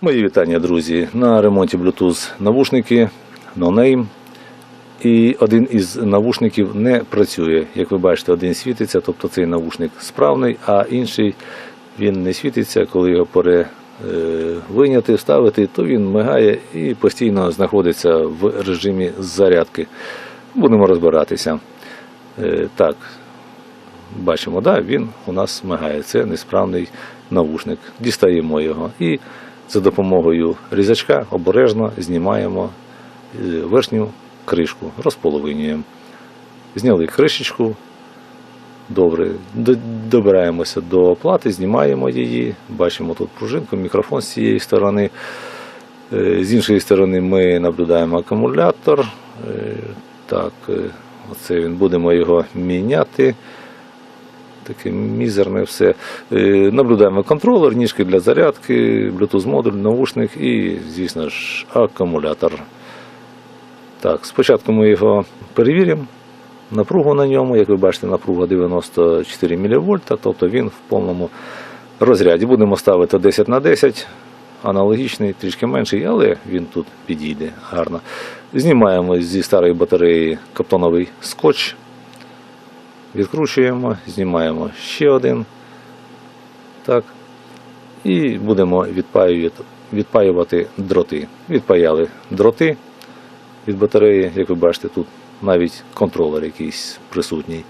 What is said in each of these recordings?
Мої вітання, друзі. На ремонті Bluetooth навушники No Name. І один із навушників не працює. Як ви бачите, один світиться, тобто цей навушник справний, а інший він не світиться. Коли його пере, е, виняти, вставити, то він мигає і постійно знаходиться в режимі зарядки. Будемо розбиратися. Е, Так, бачимо, да, він у нас мигає. Це несправний навушник. Дістаємо його і за допомогою різачка обережно знімаємо е, верхню кришку, розполовинюємо. Зняли кришечку. Добре, добираємося до плати, знімаємо її. Бачимо тут пружинку, мікрофон з цієї сторони. Е, З іншої сторони ми наблюдаємо акумулятор. Е, Так, оце він будемо його міняти. Таке мізерне все. Е, Наблюдаємо контролер, ніжки для зарядки, Bluetooth модуль, навушник і, звісно ж, акумулятор. Так, спочатку ми його перевіримо. Напругу на ньому, як ви бачите, напруга 94 мВ, тобто він в повному розряді. Будемо ставити 10 на 10, аналогічний, трішки менший, але він тут підійде гарно. Знімаємо зі старої батареї каптоновий скотч, відкручуємо, знімаємо ще один. Так. І будемо відпаювати, дроти. Відпаяли дроти від батареї, як ви бачите, тут навіть контролер якийсь присутній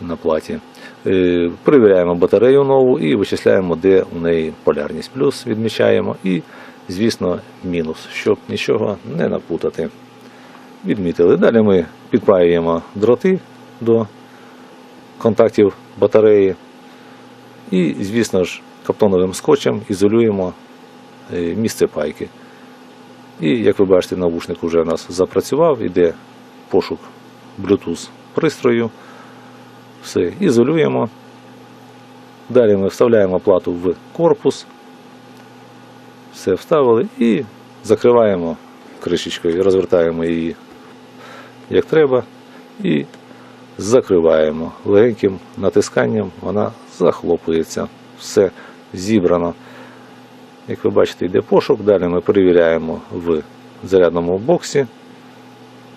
на платі. Е, Перевіряємо батарею нову і вичисляємо, де у неї полярність. Плюс відмічаємо і, звісно, мінус, щоб нічого не напутати. Відмітили. Далі ми підпаюємо дроти до контактів батареї. І, звісно ж, каптоновим скотчем ізолюємо е, місце пайки. І, як ви бачите, навушник вже у нас запрацював, іде пошук Bluetooth пристрою. Все, ізолюємо. Далі ми вставляємо плату в корпус. Все вставили і закриваємо кришечкою, розвертаємо її як треба. І закриваємо. Легеньким натисканням вона захлопується. Все зібрано. Як ви бачите, йде пошук. Далі ми перевіряємо в зарядному боксі.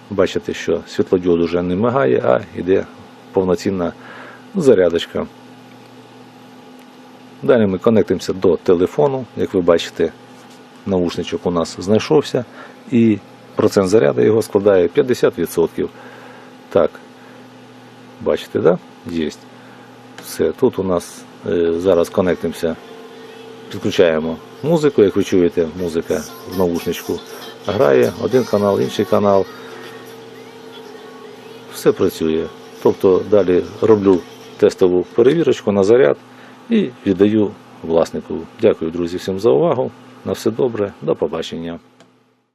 Бачите, що світлодіод вже не мигає, а йде повноцінна зарядочка. Далі ми конектимося до телефону. Як ви бачите, наушничок у нас знайшовся і процент заряду його складає 50%. Бачите, да? Є. Все, тут у нас е, зараз конектимося підключаємо музику, як ви чуєте, музика в наушничку грає, один канал, інший канал. Все працює. Тобто далі роблю тестову перевірочку на заряд і віддаю власнику. Дякую, друзі, всім за увагу. На все добре, до побачення.